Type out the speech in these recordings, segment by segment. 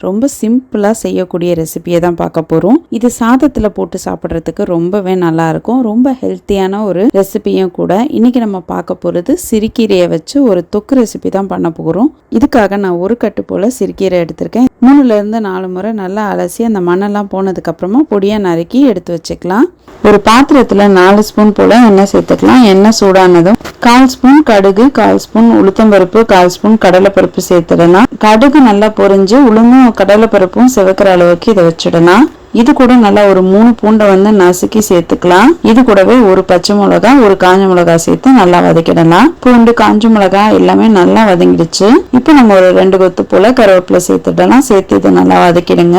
ரொம்ப சிம்பிளாக செய்யக்கூடிய ரெசிபியை தான் பார்க்க போகிறோம் இது சாதத்தில் போட்டு சாப்பிட்றதுக்கு ரொம்பவே நல்லா இருக்கும். ரொம்ப ஹெல்த்தியான ஒரு ரெசிபியும் கூட. இன்னைக்கு நம்ம பார்க்க போகிறது சிறுகீரையை வச்சு ஒரு தொக்கு ரெசிபி தான் பண்ண போகிறோம் இதுக்காக நான் ஒரு கட்டு போல் சிறுகீரை எடுத்திருக்கேன். மூணுலேருந்து நாலு முறை நல்லா அலசி அந்த மண்ணெல்லாம் போனதுக்கப்புறமா பொடியாக நறுக்கி எடுத்து வச்சுக்கலாம். ஒரு பாத்திரத்தில் நாலு ஸ்பூன் போல் எண்ணெய் சேர்த்துக்கலாம். எண்ணெய் சூடானதும் கால் ஸ்பூன் கடுகு கால் ஸ்பூன் உளுத்தம்பருப்பு கால் ஸ்பூன் கடலைப்பருப்பு சேர்த்துடலாம் கடுகு நல்லா பொரிஞ்சு உளுந்தும் கடலைப்பருப்பும் சிவக்கிற அளவுக்கு இதை வச்சிடலாம் இது கூட நல்லா ஒரு மூணு பூண்டை வந்து நசுக்கி சேர்த்துக்கலாம். இது கூடவே ஒரு பச்சை மிளகா ஒரு காஞ்ச மிளகா சேர்த்து நல்லா வதக்கிடலாம். பூண்டு காஞ்ச மிளகா எல்லாமே நல்லா வதங்கிடுச்சு. இப்போ நம்ம ஒரு ரெண்டு கொத்து போல கருவேப்பிலை சேர்த்துடலாம். சேர்த்து இதை நல்லா வதக்கிடுங்க.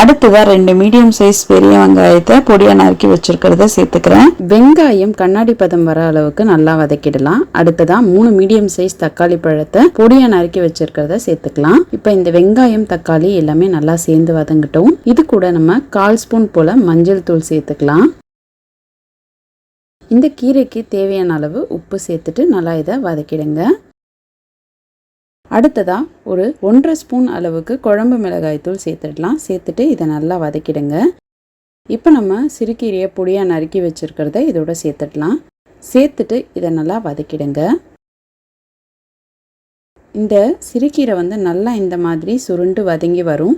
அடுத்ததா ரெண்டு மீடியம் சைஸ் பெரிய வெங்காயத்தை பொடியாக நறுக்கி வச்சுருக்கிறத சேர்த்துக்கிறேன். வெங்காயம் கண்ணாடி பதம் வர அளவுக்கு நல்லா வதக்கிடலாம். அடுத்ததாக மூணு மீடியம் சைஸ் தக்காளி பழத்தை பொடியாக நறுக்கி வச்சுருக்கிறத சேர்த்துக்கலாம். இப்போ இந்த வெங்காயம் தக்காளி எல்லாமே நல்லா சேர்ந்து வதங்கட்டும். இது கூட நம்ம கால் ஸ்பூன் போல் மஞ்சள் தூள் சேர்த்துக்கலாம். இந்த கீரைக்கு தேவையான அளவு உப்பு சேர்த்துட்டு நல்லா இதை வதக்கிடுங்க. அடுத்ததாக ஒரு ஒன்றரை ஸ்பூன் அளவுக்கு குழம்பு மிளகாய்த்தூள் சேர்த்துடலாம். சேர்த்துட்டு இதை நல்லா வதக்கிடுங்க. இப்போ நம்ம சிறுகீரையை பொடியாக நறுக்கி வச்சுருக்கிறத இதோட சேர்த்துடலாம். சேர்த்துட்டு இதை நல்லா வதக்கிடுங்க. இந்த சிறுகீரை வந்து நல்லா இந்த மாதிரி சுருண்டு வதங்கி வரும்.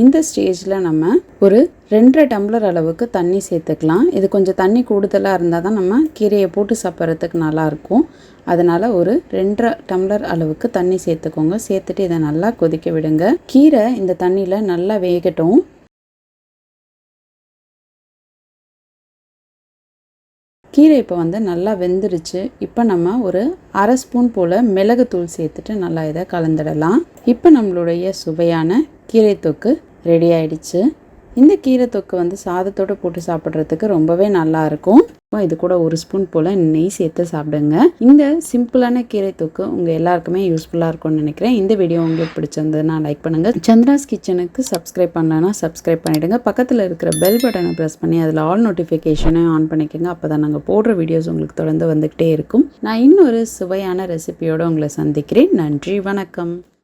இந்த ஸ்டேஜில் நம்ம ஒரு ரெண்டரை டம்ளர் அளவுக்கு தண்ணி சேர்த்துக்கலாம். இது கொஞ்சம் தண்ணி கூடுதலாக இருந்தால் தான் நம்ம கீரையை போட்டு சாப்பிட்றதுக்கு நல்லாயிருக்கும் அதனால் ஒரு ரெண்டரை டம்ளர் அளவுக்கு தண்ணி சேர்த்துக்கோங்க. சேர்த்துட்டு இதை நல்லா கொதிக்க விடுங்க. கீரை இந்த தண்ணியில் நல்லா வேகட்டும். கீரை இப்போ வந்து நல்லா வெந்துருச்சு. இப்போ நம்ம ஒரு அரை ஸ்பூன் போல் மிளகுத்தூள் சேர்த்துட்டு நல்லா இதை கலந்துடலாம். இப்போ நம்மளுடைய சுவையான கீரை தொக்கு ரெடி ஆயிடுச்சு. இந்த கீரை தொக்கு வந்து சாதத்தோடு போட்டு சாப்பிட்றதுக்கு ரொம்பவே நல்லா இருக்கும். இது கூட ஒரு ஸ்பூன் போல் நெய் சேர்த்து சாப்பிடுங்க. இந்த சிம்பிளான கீரை தொக்கு உங்கள் எல்லாருக்குமே யூஸ்ஃபுல்லாக இருக்கும்னு நினைக்கிறேன். இந்த வீடியோ உங்களுக்கு பிடிச்சிருந்ததுன்னா லைக் பண்ணுங்கள் சந்திராஸ் கிச்சனுக்கு சப்ஸ்கிரைப் பண்ணலன்னா சப்ஸ்கிரைப் பண்ணிவிடுங்க பக்கத்தில் இருக்கிற பெல் பட்டனை ப்ரெஸ் பண்ணி அதில் ஆல் நோட்டிஃபிகேஷனையும் ஆன் பண்ணிக்கோங்க. அப்போ தான் நாங்கள் போடுற வீடியோஸ் உங்களுக்கு தொடர்ந்து வந்துக்கிட்டே இருக்கும். நான் இன்னொரு சுவையான ரெசிபியோடு உங்களை சந்திக்கிறேன். நன்றி வணக்கம்.